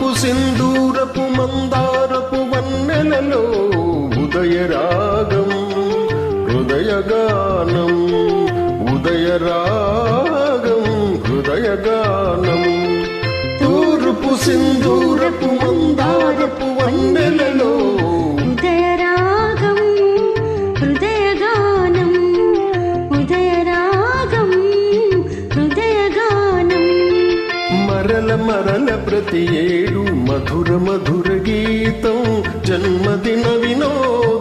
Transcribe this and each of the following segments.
తూర్పు సింధూరపు మందారపు వన్నెలలో ఉదయరాగం హృదయగానం ఉదయరాగం హృదయగానం. తూర్పు సింధూరపు మరల మరల ప్రతి ఏడు మధుర మధుర గీతం. జన్మదిన వినోద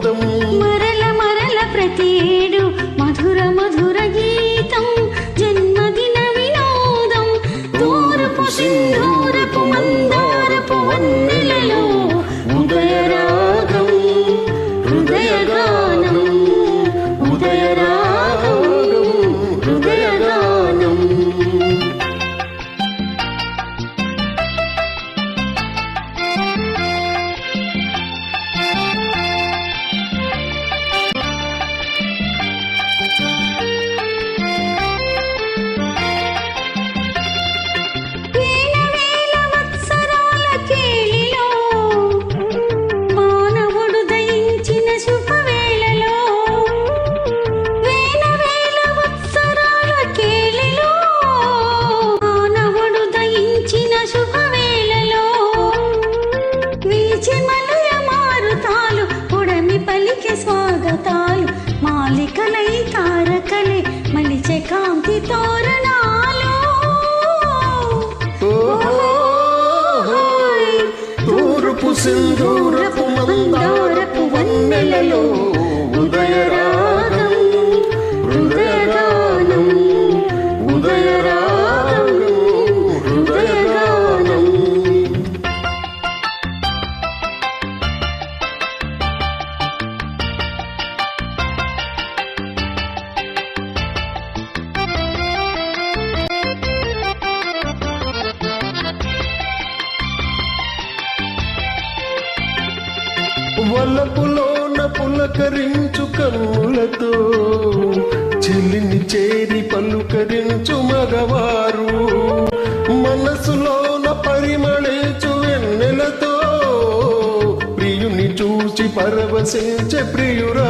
స్వాగతాలు మాలికలై తారకలే మలిచే కాంతి తోరణాలు. తూర్పు సింధూరపు మందారపు వలపులోన పులకరించు కన్నులతో చెల్లిని చేరి పలుకరించు మగవారు. మనసులోన పరిమళించు వెన్నెలతో ప్రియుని చూసి పరవశించే ప్రియురా